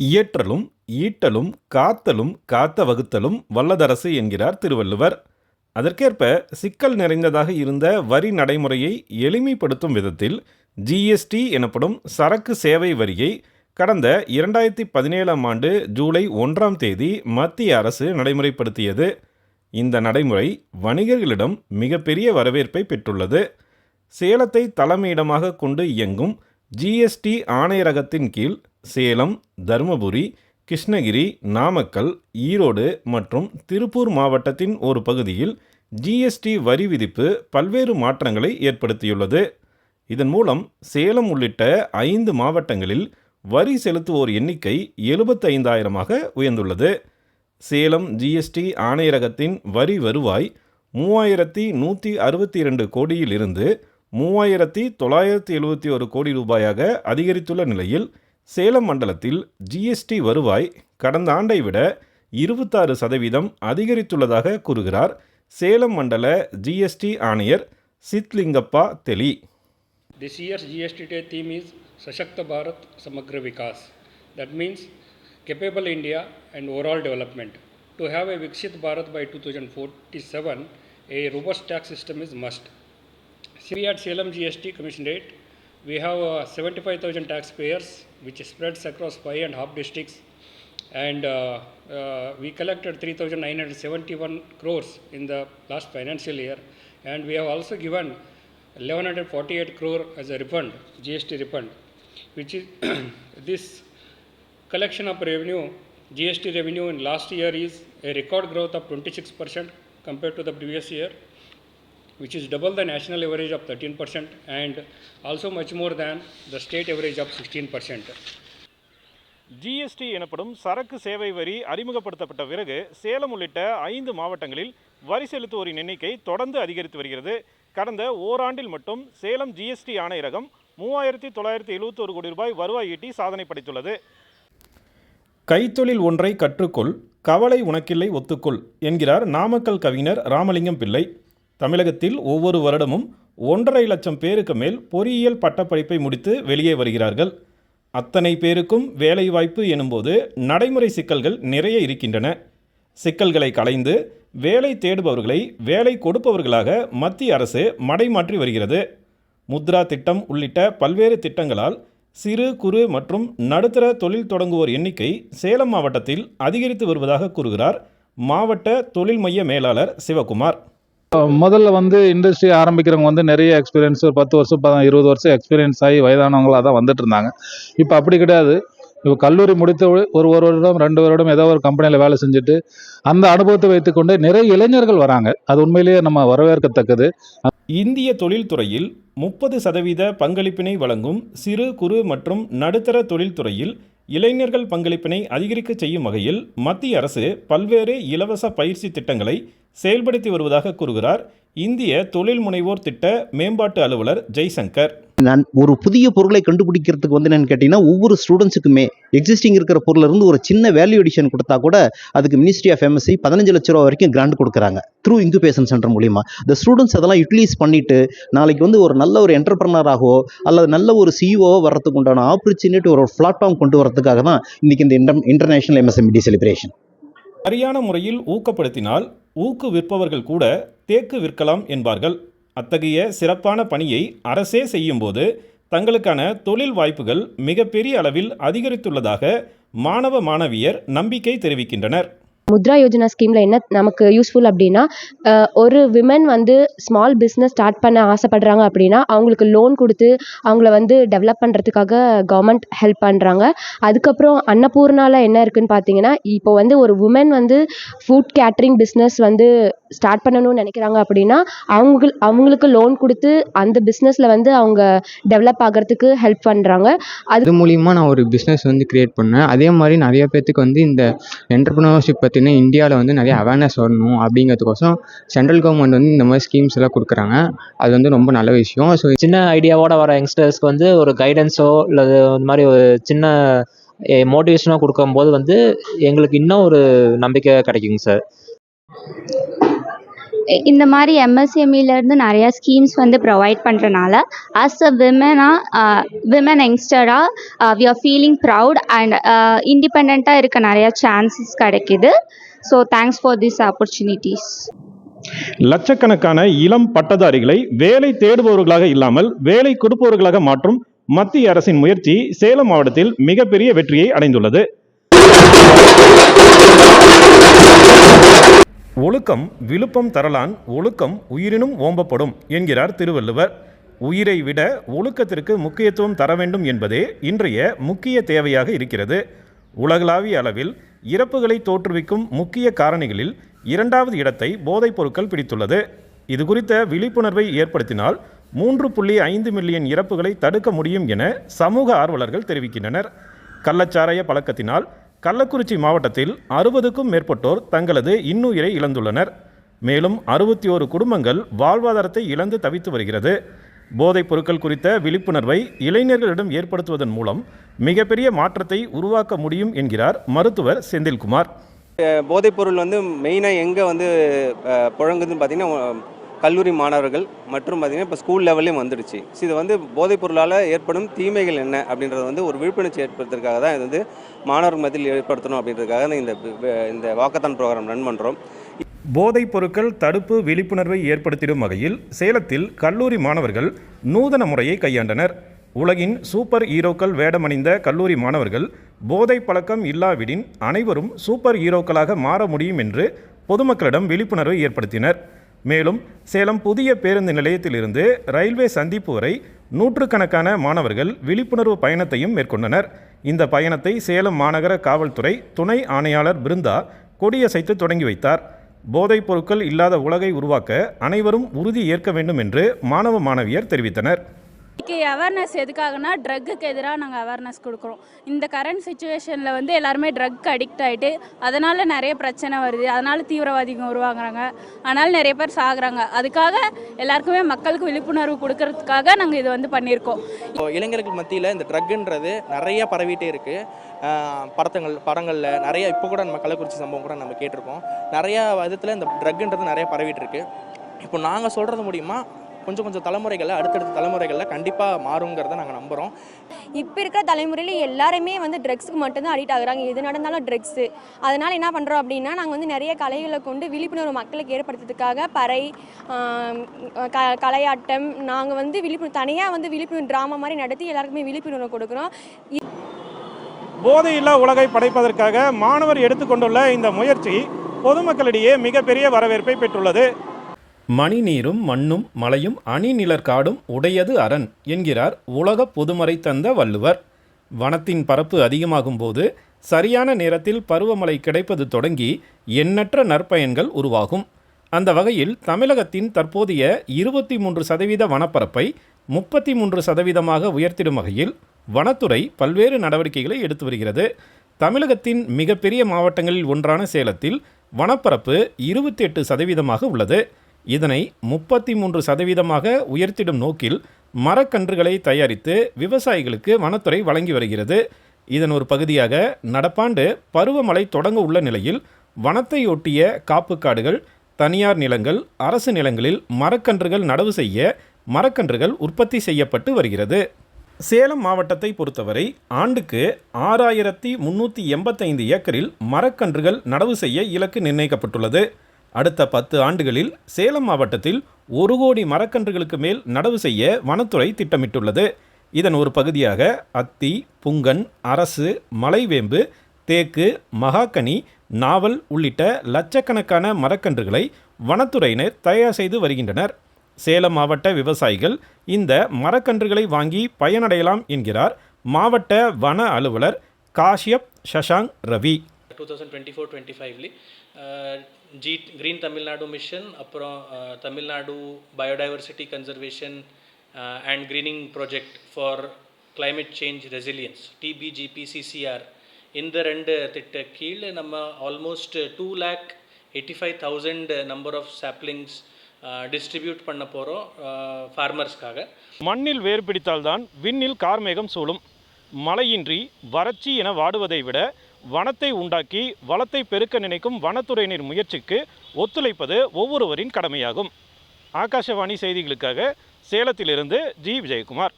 இயற்றலும் ஈட்டலும் காத்தலும் காத்த வகுத்தலும் வல்லதரசு என்கிறார் திருவள்ளுவர். அதற்கேற்ப சிக்கல் நிறைந்ததாக இருந்த வரி நடைமுறையை எளிமைப்படுத்தும் விதத்தில் ஜிஎஸ்டி எனப்படும் சரக்கு சேவை வரியை கடந்த இரண்டாயிரத்தி பதினேழாம் ஆண்டு ஜூலை ஒன்றாம் தேதி மத்திய அரசு நடைமுறைப்படுத்தியது. இந்த நடைமுறை வணிகர்களிடம் மிகப்பெரிய வரவேற்பை பெற்றுள்ளது. சேலத்தை தலைமையிடமாக கொண்டு இயங்கும் ஜிஎஸ்டி ஆணையரகத்தின் கீழ் சேலம் தருமபுரி கிருஷ்ணகிரி நாமக்கல் ஈரோடு மற்றும் திருப்பூர் மாவட்டத்தின் ஒரு பகுதியில் ஜிஎஸ்டி வரி விதிப்பு பல்வேறு மாற்றங்களை ஏற்படுத்தியுள்ளது. இதன் மூலம் சேலம் உள்ளிட்ட ஐந்து மாவட்டங்களில் வரி செலுத்துவோர் எண்ணிக்கை எழுபத்தைந்தாயிரமாக உயர்ந்துள்ளது. சேலம் ஜிஎஸ்டி ஆணையரகத்தின் வரி வருவாய் மூவாயிரத்தி நூற்றி அறுபத்தி இரண்டு கோடியில் இருந்து மூவாயிரத்தி தொள்ளாயிரத்தி எழுபத்தி ஒரு கோடி ரூபாயாக அதிகரித்துள்ள நிலையில் சேலம் மண்டலத்தில் ஜிஎஸ்டி வருவாய் கடந்த ஆண்டை விட இருபத்தாறு சதவீதம் அதிகரித்துள்ளதாக கூறுகிறார் சேலம் மண்டல ஜிஎஸ்டி ஆணையர் Sidlingappa Teli This year's GST Day theme is Sashakta Bharat Samagra Vikas. That means capable India and overall development. To have a Viksit Bharat by 2047, a robust tax system is must. See at Salem GST Commissionerate, we have uh, 75,000 taxpayers, which spreads across five and half districts, and uh, uh, we collected 3,971 crores in the last financial year, and we have also given 1148 crore as a refund, GST refund, which is this collection of revenue, GST revenue in last year is a record growth of 26% compared to the previous year, which is double the national average of 13% and also much more than the state average of 16%. GST எனப்படும் சரக்கு சேவை வரி அறிமுகப்படுத்தப்பட்ட பிறகு சேலம் உள்ளிட்ட ஐந்து மாவட்டங்களில் வரி செலுத்துவோரின் எண்ணிக்கை தொடர்ந்து அதிகரித்து வருகிறது. கடந்த ஓராண்டில் மட்டும் சேலம் ஜிஎஸ்டி ஆணையரகம் மூவாயிரத்தி தொள்ளாயிரத்தி எழுபத்தோரு கோடி ரூபாய் வருவாய் ஈட்டி சாதனை படைத்துள்ளது. கைத்தொழில் ஒன்றை கற்றுக்கொள் கவலை உனக்கில்லை ஒத்துக்கொள் என்கிறார் நாமக்கல் கவிஞர் ராமலிங்கம் பிள்ளை. தமிழகத்தில் ஒவ்வொரு வருடமும் ஒன்றரை லட்சம் பேருக்கு மேல் பொறியியல் பட்டப்படிப்பை முடித்து வெளியே வருகிறார்கள். அத்தனை பேருக்கும் வேலைவாய்ப்பு எனும்போது நடைமுறை சிக்கல்கள் நிறைய இருக்கின்றன. சிக்கல்களை களைந்து வேலை தேடுபவர்களை வேலை கொடுப்பவர்களாக மத்திய அரசு மடைமாற்றி வருகிறது. முத்ரா திட்டம் உள்ளிட்ட பல்வேறு திட்டங்களால் சிறு குறு மற்றும் நடுத்தர தொழில் தொடங்குவோர் எண்ணிக்கை சேலம் மாவட்டத்தில் அதிகரித்து வருவதாக கூறுகிறார் மாவட்ட தொழில் மைய மேலாளர் சிவகுமார். முதல்ல வந்து இண்டஸ்ட்ரி ஆரம்பிக்கிறவங்க வந்து நிறைய எக்ஸ்பீரியன்ஸ் ஒரு பத்து வருஷம் ப- இருபது வருஷம் எக்ஸ்பீரியன்ஸ் ஆகி வயதானவங்களாக தான் வந்துட்டு இருந்தாங்க. இப்போ அப்படி கிடையாது. இப்போ கல்லூரி முடித்த ஒரு ஒரு வருடம் ரெண்டு வருடம் ஏதோ ஒரு கம்பெனியில் வேலை செஞ்சுட்டு அந்த அனுபவத்தை வைத்துக்கொண்டு நிறைய இளைஞர்கள் வராங்க. அது உண்மையிலேயே நம்ம வரவேற்கத்தக்கது. இந்திய தொழில்துறையில் முப்பது சதவீத பங்களிப்பினை வழங்கும் சிறு குறு மற்றும் நடுத்தர தொழில்துறையில் இளைஞர்கள் பங்களிப்பினை அதிகரிக்க செய்யும் வகையில் மத்திய அரசு பல்வேறு இலவச பயிற்சி திட்டங்களை செயல்படுத்தி வருவதாக கூறுகிறார் இந்திய தொழில் முனைவோர் திட்ட மேம்பாட்டு அலுவலர் ஜெய்சங்கர். நான் ஒரு புதிய பொருளை கண்டுபிடிக்கிறதுக்கு வந்து என்னன்னு கேட்டிங்கன்னா ஒவ்வொரு ஸ்டூடெண்ட்ஸுக்குமே எக்ஸிஸ்டிங் இருக்கிற பொருள்ல இருந்து ஒரு சின்ன வேல்யூ எடிஷன் கொடுத்தா கூட அதுக்கு மினிஸ்ட்ரி ஆஃப் எம்எஸ்சி பதினஞ்சு லட்ச ரூபா வரைக்கும் கிராண்ட் கொடுக்குறாங்க. த்ரூ இன்குபேஷன் சென்டர் மூலிமா இந்த ஸ்டூடெண்ட்ஸ் அதெல்லாம் யூட்டிலைஸ் பண்ணிட்டு நாளைக்கு வந்து ஒரு நல்ல ஒரு என்டர்பிரனராகவோ அல்லது நல்ல ஒரு சிஇஓ வர்றதுக்கு உண்டான ஆப்பர்ச்சுனிட்டி ஒரு பிளாட்ஃபார்ம் கொண்டு வரதுக்காக தான் இன்னைக்கு இந்த இன்டர் இன்டர்நேஷனல் எம்எஸ்எம்டி செலிப்ரேஷன் சரியான முறையில் ஊக்கப்படுத்தினால் ஊக்கு விற்பவர்கள் கூட தேக்கு விற்கலாம் என்பார்கள். அத்தகைய சிறப்பான பணியை அரசே செய்யும்போது தங்களுக்கான தொழில் வாய்ப்புகள் மிகப்பெரிய அளவில் அதிகரித்துள்ளதாக மாணவ மாணவியர் நம்பிக்கை தெரிவிக்கின்றனர். முத்ரா யோஜனா ஸ்கீமில் என்ன நமக்கு யூஸ்ஃபுல் அப்படின்னா ஒரு விமன் வந்து ஸ்மால் பிஸ்னஸ் ஸ்டார்ட் பண்ண ஆசைப்படுறாங்க அப்படின்னா அவங்களுக்கு லோன் கொடுத்து அவங்கள வந்து டெவலப் பண்ணுறதுக்காக கவர்மெண்ட் ஹெல்ப் பண்ணுறாங்க அதுக்கப்புறம் அன்னபூர்ணாவில் என்ன இருக்குன்னு பார்த்தீங்கன்னா இப்போ வந்து ஒரு உமன் வந்து ஃபுட் கேட்ரிங் பிஸ்னஸ் வந்து ஸ்டார்ட் பண்ணணும்னு நினைக்கிறாங்க அப்படின்னா அவங்க அவங்களுக்கு லோன் கொடுத்து அந்த பிஸ்னஸில் வந்து அவங்க டெவலப் ஆகிறதுக்கு ஹெல்ப் பண்ணுறாங்க அது மூலியமாக நான் ஒரு பிஸ்னஸ் வந்து க்ரியேட் பண்ணேன். அதே மாதிரி நிறைய பேர்த்துக்கு வந்து இந்த என்டர்ப்ரனர்ஷிப் பற்றின இந்தியாவில் வந்து நிறைய அவேர்னஸ் வரணும் அப்படிங்கிறதுக்கோசம் சென்ட்ரல் கவர்மெண்ட் வந்து இந்த மாதிரி ஸ்கீம்ஸ் எல்லாம் கொடுக்குறாங்க. அது வந்து ரொம்ப நல்ல விஷயம். ஸோ சின்ன ஐடியாவோட வர யங்ஸ்டர்ஸ்க்கு வந்து ஒரு கைடன்ஸோ இல்லை இந்த மாதிரி ஒரு சின்ன மோட்டிவேஷனோ கொடுக்கும்போது வந்து எங்களுக்கு இன்னும் ஒரு நம்பிக்கை கிடைக்குங்க சார் இந்த மாதிரி எம்எஸ்எம்இலேருந்து நிறையா ஸ்கீம்ஸ் வந்து ப்ரொவைட் பண்ணுறனால ஆஸ் அ விமனாக women யங்ஸ்டராக we are feeling proud and இண்டிபெண்ட்டாக இருக்க நிறையா சான்சஸ் கிடைக்கிது. So thanks for this opportunities லட்சக்கணக்கான இளம் பட்டதாரிகளை வேலை தேடுபவர்களாக இல்லாமல் வேலை கொடுப்பவர்களாக மாற்றும் மத்திய அரசின் முயற்சி சேலம் மாவட்டத்தில் மிகப்பெரிய வெற்றியை அடைந்துள்ளது. ஒழுக்கம் விழுப்பம் தரலான் ஒழுக்கம் உயிரினும் ஓம்பப்படும் என்கிறார் திருவள்ளுவர். உயிரை விட ஒழுக்கத்திற்கு முக்கியத்துவம் தர வேண்டும் என்பதே இன்றைய முக்கிய தேவையாக இருக்கிறது. உலகளாவிய அளவில் இறப்புகளை தோற்றுவிக்கும் முக்கிய காரணிகளில் இரண்டாவது இடத்தை போதைப் பொருட்கள் பிடித்துள்ளது. இது குறித்த விழிப்புணர்வை ஏற்படுத்தினால் மூன்று புள்ளி ஐந்து மில்லியன் இறப்புகளை தடுக்க முடியும் என சமூக ஆர்வலர்கள் தெரிவிக்கின்றனர். கள்ளச்சாராய பழக்கத்தினால் கள்ளக்குறிச்சி மாவட்டத்தில் அறுபதுக்கும் மேற்பட்டோர் தங்களது இன்னுயிரை இழந்துள்ளனர். மேலும் அறுபத்தி ஓரு குடும்பங்கள் வாழ்வாதாரத்தை இழந்து தவித்து வருகிறது. போதைப் பொருட்கள் குறித்த விழிப்புணர்வை இளைஞர்களிடம் ஏற்படுத்துவதன் மூலம் மிகப்பெரிய மாற்றத்தை உருவாக்க முடியும் என்கிறார் மருத்துவர் செந்தில்குமார். போதைப்பொருள் வந்து மெயினாக எங்கே வந்து புழங்குதுன்னு பார்த்தீங்கன்னா கல்லூரி மாணவர்கள் மற்றும் பார்த்தீங்கன்னா இப்போ ஸ்கூல் லெவல்லையும் வந்துடுச்சு. ஸோ இது வந்து போதைப்பொருளால் ஏற்படும் தீமைகள் என்ன அப்படின்றது வந்து ஒரு விழிப்புணர்ச்சி ஏற்படுத்துறதுக்காக தான் இது வந்து மாணவர்கள் மத்தியில் ஏற்படுத்தணும் அப்படின்றதுக்காக தான் இந்த இந்த வாக்கத்தான் ப்ரோக்ராம் ரன் பண்ணுறோம் போதைப் பொருட்கள் தடுப்பு விழிப்புணர்வை ஏற்படுத்திடும் வகையில் சேலத்தில் கல்லூரி மாணவர்கள் நூதன முறையை கையாண்டனர். உலகின் சூப்பர் ஹீரோக்கள் வேடமணிந்த கல்லூரி மாணவர்கள் போதை பழக்கம் இல்லாவிடின் அனைவரும் சூப்பர் ஹீரோக்களாக மாற முடியும் என்று பொதுமக்களிடம் விழிப்புணர்வை ஏற்படுத்தினர். மேலும் சேலம் புதிய பேருந்து நிலையத்திலிருந்து ரயில்வே சந்திப்பு வரை நூற்றுக்கணக்கான மாணவர்கள் விழிப்புணர்வு பயணத்தையும் மேற்கொண்டனர். இந்த பயணத்தை சேலம் மாநகர காவல்துறை துணை ஆணையாளர் பிருந்தா கொடியசைத்து தொடங்கி வைத்தார். போதைப் பொருட்கள் இல்லாத உலகை உருவாக்க அனைவரும் உறுதி ஏற்க வேண்டும் என்று மாணவ மாணவியர் தெரிவித்தனர். இன்றைக்கி அவேர்னஸ் எதுக்காகனா ட்ரக்குக்கு எதிராக நாங்கள் அவேர்னஸ் கொடுக்குறோம். இந்த கரண்ட் சுச்சுவேஷனில் வந்து எல்லாருமே ட்ரக் அடிக்ட் ஆகிட்டு அதனால் நிறைய பிரச்சனை வருது. அதனால் தீவிரவாதிகள் உருவாகுறாங்க. அதனால் நிறைய பேர் சாகுறாங்க. அதுக்காக எல்லாருக்குமே மக்களுக்கு விழிப்புணர்வு கொடுக்கறதுக்காக நாங்கள் இது வந்து பண்ணியிருக்கோம். இப்போ இளைஞர்கள் மத்தியில் இந்த ட்ரக்குன்றது நிறைய பரவிட்டே இருக்குது படத்தங்கள் படங்களில் நிறைய இப்போ கூட நம்ம கள்ளக்குறிச்சி சம்பவம் கூட நம்ம கேட்டிருக்கோம். நிறையா விதத்தில் இந்த ட்ரக்குன்றது நிறைய பரவிட்டு இருக்கு. இப்போ நாங்கள் சொல்கிறது மூலிமா கொஞ்சம் கொஞ்சம் தலைமுறைகளில் அடுத்தடுத்த தலைமுறைகளில் கண்டிப்பாக மாறுங்கிறத நாங்கள் நம்புகிறோம் இப்போ இருக்கிற தலைமுறையில் எல்லாருமே வந்து ட்ரக்ஸுக்கு மட்டும்தான் அடிக்ட் ஆகுறாங்க. எது நடந்தாலும் ட்ரக்ஸு அதனால் என்ன பண்ணுறோம் அப்படின்னா நாங்கள் வந்து நிறைய கலைகளை கொண்டு விழிப்புணர்வு மக்களுக்கு ஏற்படுத்துறதுக்காக பறை க கலையாட்டம் நாங்கள் வந்து விழிப்புணர்வு தனியாக வந்து விழிப்புணர்வு ட்ராமா மாதிரி நடத்தி எல்லாருக்குமே விழிப்புணர்வு கொடுக்குறோம். போதையில்லா உலகை படைப்பதற்காக மாணவர் எடுத்துக்கொண்டுள்ள இந்த முயற்சி பொதுமக்களிடையே மிகப்பெரிய வரவேற்பை பெற்றுள்ளது. மணி நீரும் மண்ணும் மலையும் அணிநிலற்காடும் உடையது அரண் என்கிறார் உலக பொதுமறை தந்த வள்ளுவர். வனத்தின் பரப்பு அதிகமாகும் போது சரியான நேரத்தில் பருவமழை கிடைப்பது தொடங்கி எண்ணற்ற நற்பயன்கள் உருவாகும். அந்த வகையில் தமிழகத்தின் தற்போதைய இருபத்தி மூன்று சதவீத வனப்பரப்பை முப்பத்தி மூன்று சதவீதமாக உயர்த்திடும் வகையில் வனத்துறை பல்வேறு நடவடிக்கைகளை எடுத்து வருகிறது. தமிழகத்தின் மிகப்பெரிய மாவட்டங்களில் ஒன்றான சேலத்தில் வனப்பரப்பு இருபத்தி எட்டு சதவீதமாக உள்ளது. இதனை முப்பத்தி மூன்று சதவீதமாக உயர்த்திடும் நோக்கில் மரக்கன்றுகளை தயாரித்து விவசாயிகளுக்கு வனத்துறை வழங்கி வருகிறது. இதன் ஒரு பகுதியாக நடப்பாண்டு பருவமழை தொடங்க உள்ள நிலையில் வனத்தையொட்டிய காப்புக்காடுகள் தனியார் நிலங்கள் அரசு நிலங்களில் மரக்கன்றுகள் நடவு செய்ய மரக்கன்றுகள் உற்பத்தி செய்யப்பட்டு வருகிறது. சேலம் மாவட்டத்தை பொறுத்தவரை ஆண்டுக்கு ஆறாயிரத்தி முன்னூற்றி எண்பத்தைந்து ஏக்கரில் மரக்கன்றுகள் நடவு செய்ய இலக்கு நிர்ணயிக்கப்பட்டுள்ளது. அடுத்த பத்து ஆண்டுகளில் சேலம் மாவட்டத்தில் ஒரு கோடி மரக்கன்றுகளுக்கு மேல் நடவு செய்ய வனத்துறை திட்டமிட்டுள்ளது. இதன் ஒரு பகுதியாக அத்தி புங்கன் அரசு மலைவேம்பு தேக்கு மகாக்கனி நாவல் உள்ளிட்ட லட்சக்கணக்கான மரக்கன்றுகளை வனத்துறையினர் தயார் செய்து வருகின்றனர். சேலம் மாவட்ட விவசாயிகள் இந்த மரக்கன்றுகளை வாங்கி பயனடையலாம் என்கிறார் மாவட்ட வன அலுவலர் Kashyap Shashank Ravi. Two thousand twenty four twenty five G green Tamil Nadu mission அப்புறம் Tamil Nadu biodiversity conservation and greening project for climate change resilience TBGPCCR இந்த ரெண்டு திட்ட கீழ் நம்ம almost two lakh eighty five thousand number of saplings distribute பண்ண போகிறோம் ஃபார்மர்ஸ்க்காக மண்ணில் வேர் பிடித்தால்தான் விண்ணில் கார்மேகம் சூழும். மழையின்றி வறட்சி என வாடுவதை விட வனத்தை உண்டாக்கி வளத்தை பெருக்க நினைக்கும் வனத்துறையினர் முயற்சிக்கு ஒத்துழைப்பது ஒவ்வொருவரின் கடமையாகும். ஆகாஷவாணி செய்திகளுக்காக சேலத்திலிருந்து ஜி. விஜயகுமார்.